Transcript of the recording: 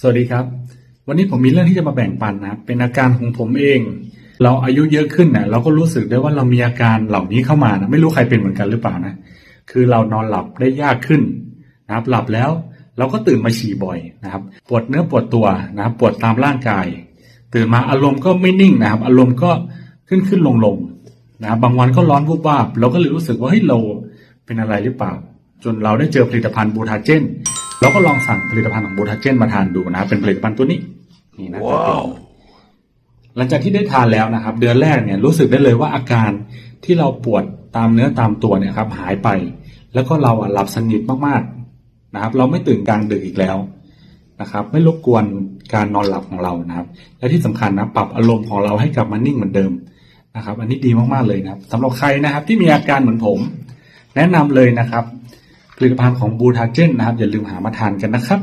สวัสดีครับ วันนี้ผมมีเรื่องที่จะมาแบ่งปันนะ เป็นอาการของผมเอง เราอายุเยอะขึ้นเนี่ยเราก็รู้สึกได้ว่าเรามีอาการเหล่านี้เข้ามานะไม่รู้ใครเป็นเหมือนกันหรือเปล่านะ คือเรานอนหลับได้ยากขึ้นนะครับ หลับแล้วเราก็ตื่นมาฉี่บ่อยนะครับ ปวดเนื้อปวดตัวนะครับปวดตามร่างกาย ตื่นมาอารมณ์ก็ไม่นิ่งนะครับ อารมณ์ก็ขึ้นขึ้นลงลงนะบบางวันก็ร้อนวูบวาบเราก็เลยรู้สึกว่าเฮ้ยเราเป็นอะไรหรือเปล่า จนเราได้เจอผลิตภัณฑ์บูทาเจน เราก็ลองสั่งผลิตภัณฑ์ของบูทาเจนมาทานดูนะครับเป็นผลิตภัณฑ์ตัวนี้นี่นะตัวนี้หลังจากที่ได้ทานแล้วนะครับ เดือนแรกเนี่ยรู้สึกได้เลยว่าอาการที่เราปวดตามเนื้อตามตัวเนี่ยครับหายไป แล้วก็เราอะหลับสนิทมากๆนะครับ เราไม่ตื่นกลางดึกอีกแล้วนะครับ ไม่รบกวนการนอนหลับของเรานะครับ และที่สำคัญนะปรับอารมณ์ของเราให้กลับมานิ่งเหมือนเดิมนะครับ อันนี้ดีมากๆเลยนะครับสำหรับใครนะครับที่มีอาการเหมือนผม แนะนำเลยนะครับ ผลิตภัณฑ์ของบูทาเจนนะครับ อย่าลืมหามาทานกันนะครับ